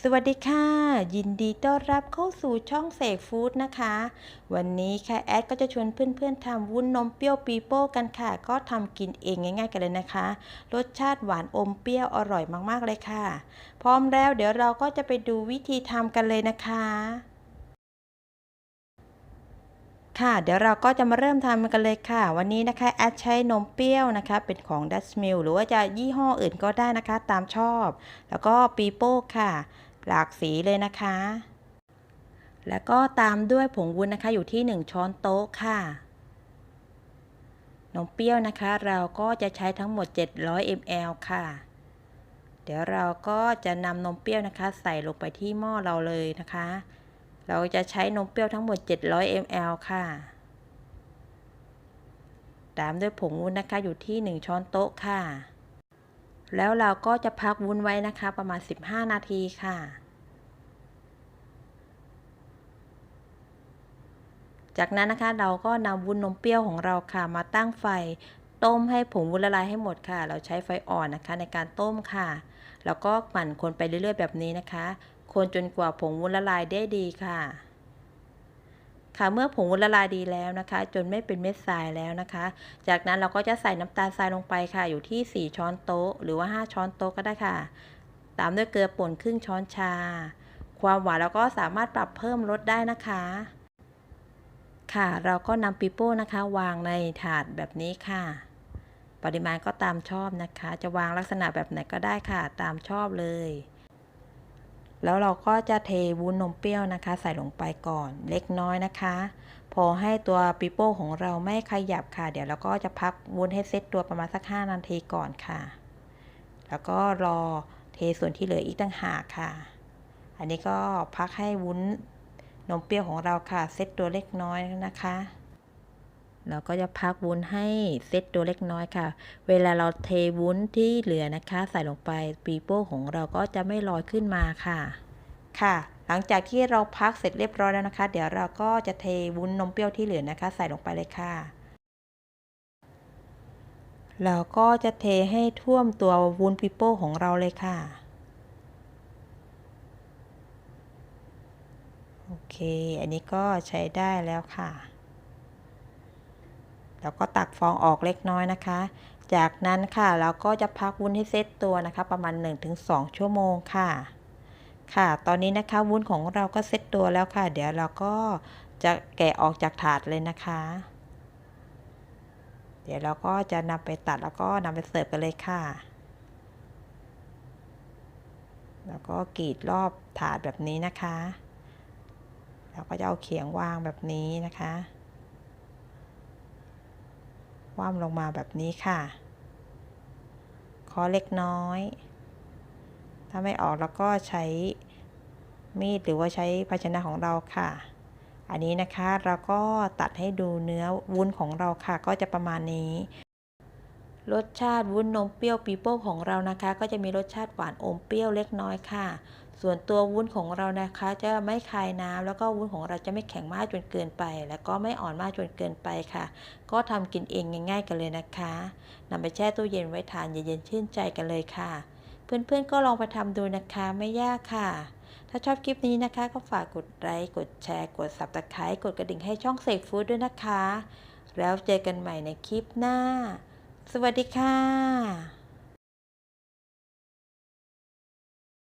สวัสดีค่ะ ยินดีต้อนรับเข้าสู่ช่องเสกฟู้ดนะคะ วันนี้ค่ะแอดก็จะชวนเพื่อนๆทำวุ้นนมเปรี้ยวปีโป้กันค่ะ ก็ทำกินเองง่ายๆกันเลยนะคะ รสชาติหวานอมเปรี้ยวอร่อยมากๆเลยค่ะ พร้อมแล้วเดี๋ยวเราก็จะไปดูวิธีทำกันเลยนะคะ ค่ะ เดี๋ยวเราก็จะมาเริ่มทำกันเลยค่ะ วันนี้นะคะแอดใช้นมเปรี้ยวนะคะ เป็นของดัชมิลหรือว่าจะยี่ห้ออื่นก็ได้นะคะ ตามชอบ แล้วก็ปีโป้ค่ะ หลากสีเลยนะคะ แล้วก็ตามด้วยผงวุ้นนะคะอยู่ที่ 1 ช้อนโต๊ะค่ะ นมเปรี้ยวนะคะ เราก็จะใช้ทั้งหมด 700 ml ค่ะ เดี๋ยวเราก็จะนำนมเปรี้ยวนะคะ ใส่ลงไปที่หม้อเราเลยนะคะ เราจะใช้นมเปรี้ยวทั้งหมด 700 ml ค่ะ ตามด้วยผงวุ้นนะคะอยู่ที่ 1 ช้อนโต๊ะค่ะ แล้วเราก็จะพักวุ้นไว้นะคะประมาณ 15 นาทีค่ะ จากนั้นนะคะเราก็นำวุ้นนมเปรี้ยวของเราค่ะ มาตั้งไฟต้มให้ผงวุ้นละลายให้หมดค่ะ เราใช้ไฟอ่อนนะคะในการต้มค่ะ แล้วก็หมั่นคนไปเรื่อยๆแบบนี้นะคะ คนจนกว่าผงวุ้นละลายได้ดีค่ะ ค่ะเมื่อผงวุ้นละลายดีแล้วนะคะ จนไม่เป็นเม็ดทรายแล้วนะคะ จากนั้นเราก็จะใส่น้ำตาลทรายลงไปค่ะ อยู่ที่ 4 ช้อนโต๊ะ หรือว่า 5 ช้อนโต๊ะก็ได้ค่ะ ตามด้วยเกลือป่นครึ่งช้อนชา ความหวานเราก็สามารถปรับเพิ่มลดได้นะคะ ค่ะเราก็นำปิโป้นะคะ วางในถาดแบบนี้ค่ะปริมาณก็ตามชอบนะคะ จะวางลักษณะแบบไหนก็ได้ค่ะ ตามชอบเลย แล้วเราก็จะเทวุ้นนมเปรี้ยวนะคะ ใส่ลงไปก่อนเล็กน้อยนะคะ พอให้ตัวปิโป้ของเราไม่ขยับค่ะ เดี๋ยวเราก็จะพักวุ้นให้เซตตัวประมาณสัก 5 นาทีก่อนค่ะ แล้วก็รอเทส่วนที่เหลืออีกตั้งหากค่ะ อันนี้ก็พักให้วุ้นนมเปรี้ยวของเราค่ะเซตตัวเล็กน้อยนะคะ เราก็จะพักวุ้นให้เซตตัวเล็กน้อยค่ะ เวลาเราเทวุ้นที่เหลือนะคะ ใส่ลงไปปีโป้ของเราก็จะไม่ลอยขึ้นมาค่ะ ค่ะ หลังจากที่เราพักเสร็จเรียบร้อยแล้วนะคะ เดี๋ยวเราก็จะเทวุ้นนมเปรี้ยวที่เหลือนะคะ ใส่ลงไปเลยค่ะเราก็จะเทให้ท่วมตัววุ้นปีโป้ของเราเลยค่ะ โอเค อันนี้ก็ใช้ได้แล้วค่ะ แล้วก็ตักฟองออกเล็กน้อยนะคะ จากนั้นค่ะเราก็จะพักวุ้นให้เซตตัวนะคะ ประมาณ 1-2 ชั่วโมงค่ะ ค่ะ ตอนนี้นะคะวุ้นของเราก็เซตตัวแล้วค่ะ เดี๋ยวเราก็จะแกะออกจากถาดเลยนะคะ เดี๋ยวเราก็จะนำไปตัดแล้วก็นำไปเสิร์ฟกันเลยค่ะ แล้วก็กรีดรอบถาดแบบนี้นะคะเราก็จะเอาเขียงวางแบบนี้นะคะ คว่ำลงมาแบบนี้ค่ะเคอเล็กน้อย ถ้าไม่ออกแล้วก็ใช้มีดหรือว่าใช้ภาชนะของเราค่ะ อันนี้นะคะเราก็ตัดให้ดูเนื้อวุ้นของเราค่ะ ก็จะประมาณนี้ รสชาติวุ้นนมเปรี้ยวปีโป้ของเรานะคะ ก็จะมีรสชาติหวานอมเปรี้ยวเล็กน้อยค่ะ ส่วนตัววุ้นของเรานะคะ จะไม่คายน้ำแล้วก็วุ้นของเราจะไม่แข็งมากจนเกินไป แล้วก็ไม่อ่อนมากจนเกินไปค่ะ ก็ทำกินเองง่าย ๆ กันเลยนะคะนำไปแช่ตู้เย็นไว้ทานเย็นๆชื่นใจกันเลยค่ะ เพื่อนๆก็ลองไปทำดูนะคะไม่ยากค่ะ ถ้าชอบคลิปนี้นะคะ ก็ฝากกดไลค์กดแชร์กด subscribe กดกระดิ่งให้ช่องเสกฟู้ดด้วยนะคะ แล้วเจอกันใหม่ในคลิปหน้า สวัสดีค่ะ